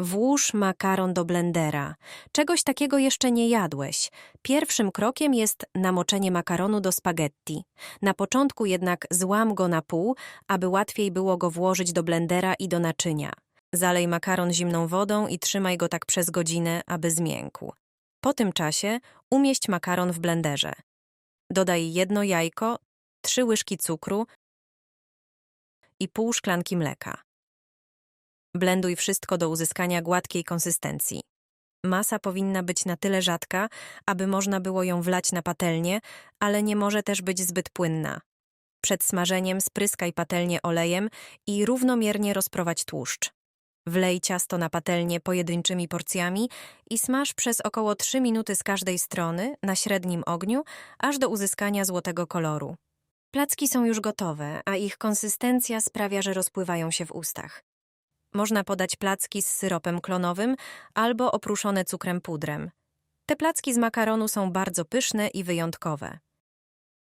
Włóż makaron do blendera. Czegoś takiego jeszcze nie jadłeś. Pierwszym krokiem jest namoczenie makaronu do spaghetti. Na początku jednak złam go na pół, aby łatwiej było go włożyć do blendera i do naczynia. Zalej makaron zimną wodą i trzymaj go tak przez godzinę, aby zmiękł. Po tym czasie umieść makaron w blenderze. Dodaj jedno jajko, trzy łyżki cukru i pół szklanki mleka. Blenduj wszystko do uzyskania gładkiej konsystencji. Masa powinna być na tyle rzadka, aby można było ją wlać na patelnię, ale nie może też być zbyt płynna. Przed smażeniem spryskaj patelnię olejem i równomiernie rozprowadź tłuszcz. Wlej ciasto na patelnię pojedynczymi porcjami i smaż przez około 3 minuty z każdej strony na średnim ogniu, aż do uzyskania złotego koloru. Placki są już gotowe, a ich konsystencja sprawia, że rozpływają się w ustach. Można podać placki z syropem klonowym albo opruszone cukrem pudrem. Te placki z makaronu są bardzo pyszne i wyjątkowe.